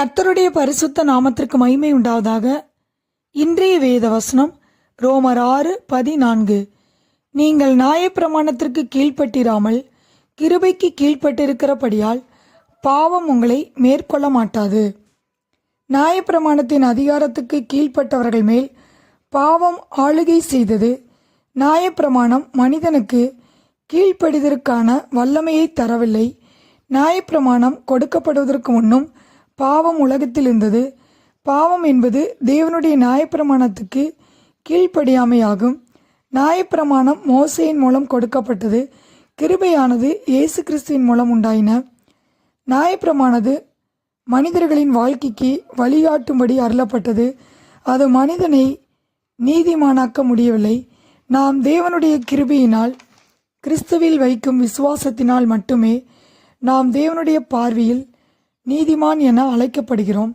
கர்த்தருடைய பரிசுத்த நாமத்திற்கு மகிமை உண்டாவதாக இன்றைய வேத வசனம் ரோமர் ஆறு பதினான்கு. நீங்கள் நியாயப்பிரமாணத்திற்கு கீழ்ப்பட்டிராமல் கிருபைக்கு கீழ்ப்பட்டிருக்கிறபடியால் பாவம் உங்களை மேற்கொள்ள மாட்டாது. நியாயப்பிரமாணத்தின் அதிகாரத்துக்கு கீழ்ப்பட்டவர்கள் மேல் பாவம் ஆளுகை செய்தது நியாயப்பிரமாணம் மனிதனுக்கு கீழ்ப்படிதற்கான வல்லமையை தரவில்லை. நியாயப்பிரமாணம் கொடுக்கப்படுவதற்கு முன்னும் பாவம் உலகத்தில் இருந்தது. பாவம் என்பது தேவனுடைய நியாயப்பிரமாணத்துக்கு கீழ்ப்படியாமையாகும். நியாயப்பிரமாணம் மோசையின் மூலம் கொடுக்கப்பட்டது. கிருபையானது இயேசு கிறிஸ்துவின் மூலம் உண்டாயின. நியாயப்பிரமானது மனிதர்களின் வாழ்க்கைக்கு வழிகாட்டும்படி அருளப்பட்டது. அது மனிதனை நீதிமானாக்க முடியவில்லை. நாம் தேவனுடைய கிருபையினால் கிறிஸ்துவில் வைக்கும் விசுவாசத்தினால் மட்டுமே நாம் தேவனுடைய பார்வையில் நீதிமான் என அழைக்கப்படுகிறோம்.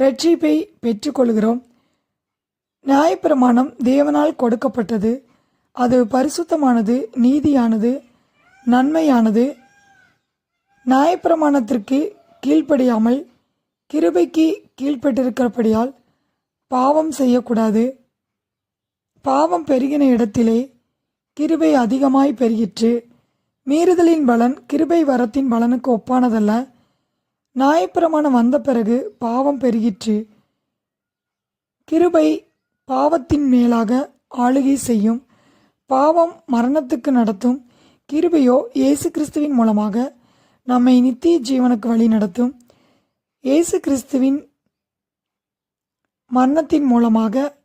ரட்சிப்பை பெற்றுக்கொள்கிறோம். நியாயப்பிரமாணம் தேவனால் கொடுக்கப்பட்டது. அது பரிசுத்தமானது நீதியானது நன்மையானது. நியாயப்பிரமாணத்திற்கு கீழ்ப்படியாமல் கிருபைக்கு கீழ்ப்பட்டிருக்கிறபடியால் பாவம் செய்யக்கூடாது. பாவம் பெருகின இடத்திலே கிருபை அதிகமாய் பெருகிற்று. மீறுதலின் பலன் கிருபை வரத்தின் பலனுக்கு ஒப்பானதல்ல. நியாயப்பிரமாணம் வந்த பிறகு பாவம் பெருகிற்று. கிருபை பாவத்தின் மேலாக ஆளுகை செய்யும். பாவம் மரணத்துக்கு நடத்தும். கிருபையோ இயேசு கிறிஸ்துவின் மூலமாக நம்மை நித்திய ஜீவனுக்கு வழி நடத்தும். இயேசு கிறிஸ்துவின் மரணத்தின் மூலமாக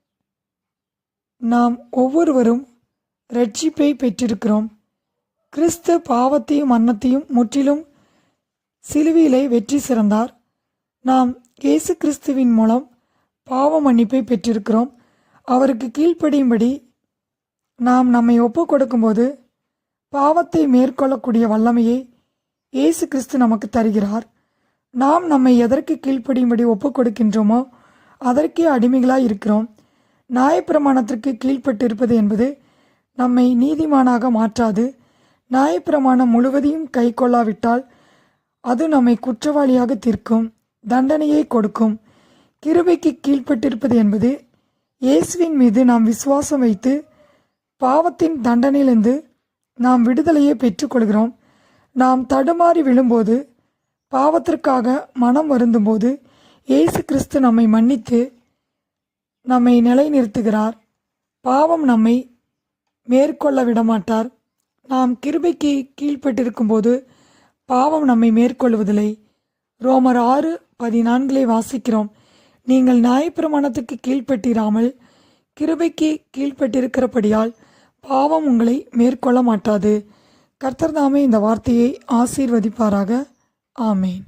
நாம் ஒவ்வொருவரும் ரட்சிப்பை பெற்றிருக்கிறோம். கிறிஸ்து பாவத்தையும் மரணத்தையும் முற்றிலும் சிலுவையிலே வெற்றி சிறந்தார். நாம் இயேசு கிறிஸ்துவின் மூலம் பாவ மன்னிப்பை பெற்றிருக்கிறோம். அவருக்கு கீழ்ப்படியும்படி நாம் நம்மை ஒப்பு கொடுக்கும்போது பாவத்தை மேற்கொள்ளக்கூடிய வல்லமையை இயேசு கிறிஸ்து நமக்கு தருகிறார். நாம் நம்மை எதற்கு கீழ்ப்படியும்படி ஒப்பு கொடுக்கின்றோமோ அதற்கே அடிமைகளாய் இருக்கிறோம். நியாயப்பிரமாணத்திற்கு கீழ்ப்பட்டு இருப்பது என்பது நம்மை நீதிமானாக மாற்றாது. நியாயப்பிரமாணம் முழுவதையும் கை கொள்ளாவிட்டால் அது நம்மை குற்றவாளியாக தீர்க்கும் தண்டனையை கொடுக்கும். கிருபைக்கு கீழ்ப்பட்டிருப்பது என்பது இயேசுவின் மீது நாம் விசுவாசம் வைத்து பாவத்தின் தண்டனையிலிருந்து நாம் விடுதலையை பெற்றுக்கொள்கிறோம். நாம் தடுமாறி விழும்போது பாவத்திற்காக மனம் வருந்தும்போது இயேசு கிறிஸ்து நம்மை மன்னித்து நம்மை நிலைநிறுத்துகிறார். பாவம் நம்மை மேற்கொள்ள விடமாட்டார். நாம் கிருபைக்கு கீழ்ப்பட்டிருக்கும்போது பாவம் நம்மை மேற்கொள்வதில்லை. ரோமர் ஆறு பதினான்கிலே வாசிக்கிறோம். நீங்கள் நியாயப்பிரமாணத்துக்கு கீழ்ப்பட்டிராமல் கிருபைக்கு கீழ்ப்பட்டிருக்கிறபடியால் பாவம் உங்களை மேற்கொள்ள மாட்டாது கர்த்தர் தாமே இந்த வார்த்தையை ஆசீர்வதிப்பாராக. ஆமேன்.